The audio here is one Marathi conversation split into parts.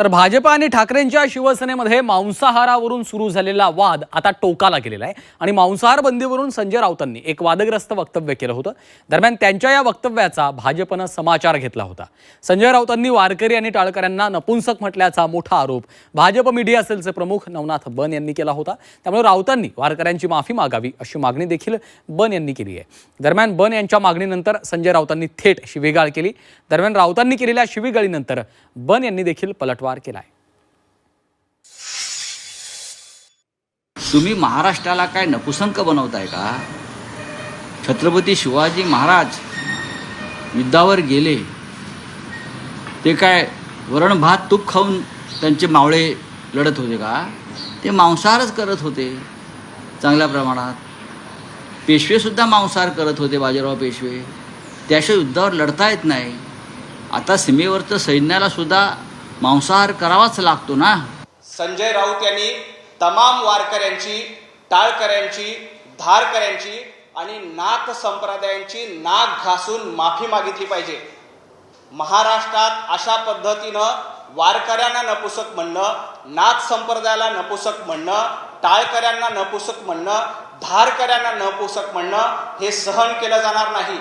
तर भाजप आणि ठाकरेंच्या शिवसेनेमध्ये मांसाहारावरून सुरू झालेला वाद आता टोकाला गेलेला आहे. आणि मांसाहार बंदीवरून संजय राऊतांनी एक वादग्रस्त वक्तव्य केलं होतं. दरम्यान त्यांच्या या वक्तव्याचा भाजपनं समाचार घेतला होता. संजय राऊतांनी वारकरी आणि टाळकऱ्यांना नपुंसक म्हटल्याचा मोठा आरोप भाजप मीडिया सेलचे प्रमुख नवनाथ बन यांनी केला होता. त्यामुळे राऊतांनी वारकऱ्यांची माफी मागावी अशी मागणी देखील बन यांनी केली आहे. दरम्यान बन यांच्या मागणीनंतर संजय राऊतांनी थेट शिवीगाळ केली. दरम्यान राऊतांनी केलेल्या शिवीगाळीनंतर बन यांनी देखील पलटवा वार केला आहे तुम्ही महाराष्ट्राला काय नपुसंक बनवताय का? छत्रपती शिवाजी महाराज युद्धावर गेले. ते काय वरण भात तूप खाऊन त्यांचे मावळे लढत होते का? ते मांसाहारच करत होते चांगल्या प्रमाणात. पेशवेसुद्धा मांसाहार करत होते बाजीराव पेशवे. त्याशिवाय युद्धावर लढता येत नाही. आता सीमेवरचं सैन्याला सुद्धा मांसाहार करावाच लागतो ना. संजय राऊत यांनी तमाम वारकऱ्यांची टाळकऱ्यांची धारकऱ्यांची आणि नाथ संप्रदायांची नाक घासून माफी मागितली पाहिजे. महाराष्ट्रात अशा पद्धतीनं वारकऱ्यांना नपुसक म्हणणं नाथ संप्रदायाला नपुसक म्हणणं टाळकऱ्यांना नपुसक म्हणणं धारकऱ्यांना नपुसक म्हणणं हे सहन केलं जाणार नाही.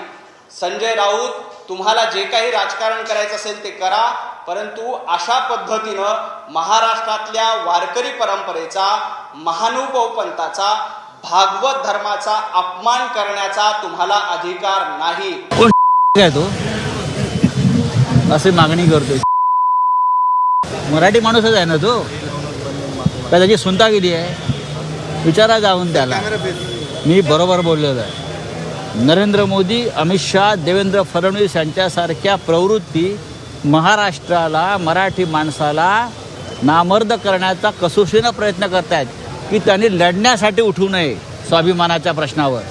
संजय राऊत तुम्हाला जे काही राजकारण करायचं असेल ते करा परंतु अशा पद्धतीनं महाराष्ट्रातल्या वारकरी परंपरेचा महानुभव पंथाचा भागवत धर्माचा अपमान करण्याचा तुम्हाला अधिकार नाही. काय तो? असे मागणी करतो मराठी माणूसच आहे ना तो? काय त्याची सुनता गेली आहे? विचारा जाऊन त्याला. मी बरोबर बोललेलो आहे. नरेंद्र मोदी अमित शाह देवेंद्र फडणवीस यांच्यासारख्या प्रवृत्ती महाराष्ट्राला मराठी माणसाला नामर्द करण्याचा कसोशीनं प्रयत्न करत आहेत की त्यांनी लढण्यासाठी उठू नये स्वाभिमानाच्या प्रश्नावर.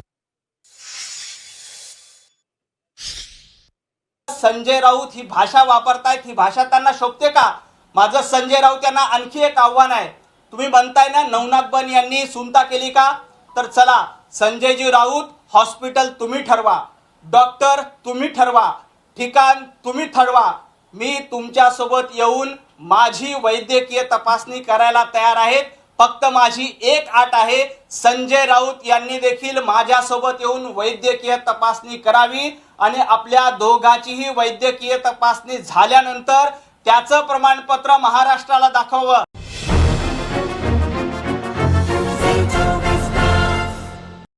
संजय राऊत ही भाषा वापरतायत ही भाषा त्यांना शोभते का? माझं संजय राऊत यांना आणखी एक आव्हान आहे. तुम्ही म्हणताय ना नवनाथ बन यांनी सुनता केली का? तर चला संजयजी राऊत हॉस्पिटल तुम्ही ठरवा. डॉक्टर तुम्ही ठरवा. ठिकाण तुम्ही ठरवा. मी तुमच्यासोबत येऊन माझी वैद्यकीय तपासणी करायला तयार आहेत फक्त माझी एक आट आहे. संजय राऊत यांनी देखील माझ्यासोबत येऊन वैद्यकीय तपासणी करावी आणि आपल्या दोघांचीही वैद्यकीय तपासणी झाल्यानंतर त्याचं प्रमाणपत्र महाराष्ट्राला दाखवावं.